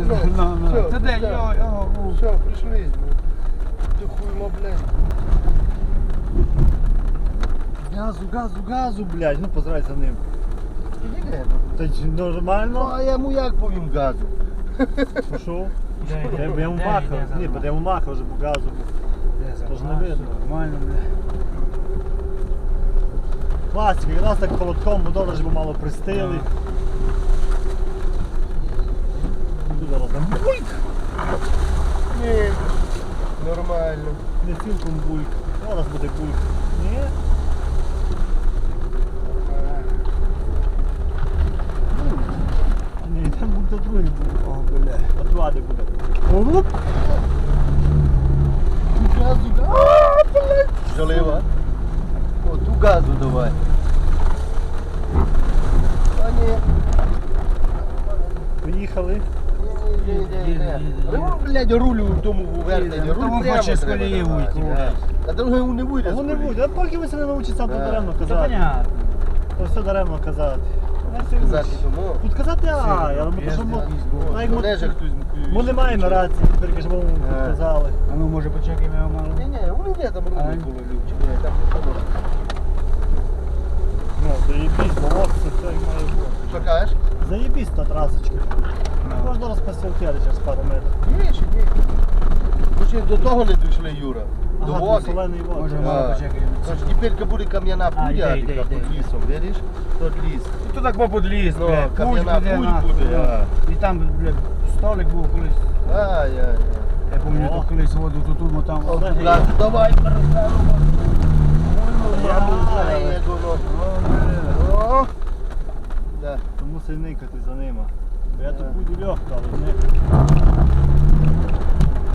Ну, Ну, ну. все, де, все. йо, йо, у. Все, прийшли. Духуємо, блядь. Газу, газу, газу, блядь, ну позирай за ним. Іди, Та й Ну, нормально. а я йому як повім газу? Пішов. Де, Я б йому махав, ні, бо я йому махав вже по газу. Тож не видно. Нормально, бля. Класика, якраз так холодком, бо добре ж би мало пристили. Дуже зараз там бульк, Ні. Нормально. не цілком бульк. Зараз буде бульк. Ні? Ні, там буде другий бульк. О, бля. От влади буде. Оп! Газу, газу. А, блядь. Залива. О, ту газу давай. А ні. Поїхали. Він, блядь, рулю в тому. Їде. Руль Тому прямо хоче з треба колії давати. вийти, Да. блядь. А другий не вийде з Вони колії. будуть, а поки ви себе навчиться, то Да. даремно Та казати. понятно. То все даремно казати. Сказати тому. Тут казати ай, але ми що ми... пізно. Як ми- хтось. Ми не маємо рації, тепер кажемо, ми тут Е. казали. А ну може почекаємо його мало. Ні, ні, вони не там А, рулі було, Любчик. Там не було. Ну, заєбісь, бо от це все і має бути. Що Заєбісь та трасочка. Можна розпасілкери через пару метрів. Ні, ще ні. Ми ще до того не дійшли, Юра. До Ага, води. солений води. Може, А. Тож тепер буде кам'яна А, пуля, йде, йде, така під йде. лісом, видиш? Тот ліс. Тут так попод ліс, Ну, бля. Путь кам'яна буде, путь нахуй, буде, ну. а. І там, бля, столик був колись. Ай, ай, ай. Я пам'ятаю, О. тут колись воду тут ми там. О, Олег, Газу давай, перестанемо. Я буду Ай. знаю, як воно. О, Да. никати за ними. Бо я тут буду легко, але не.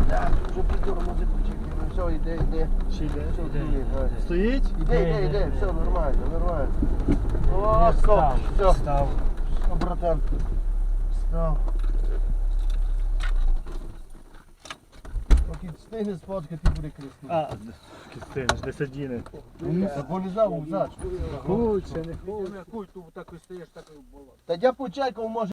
Да, вже підор музику чекаємо. Все, йде, йде. Ще йде? Все, Йде. Стоїть? Іде, йде, Йде, все нормально, нормально. О, стоп, Став, все, став. О, братан. Став. Поки встигне ти буде красиво. А, кистинеш, де садіни. Бо не знав, зач. Це не хуй. Куй, тут так і стоїш, так і було. Та я почекав, може.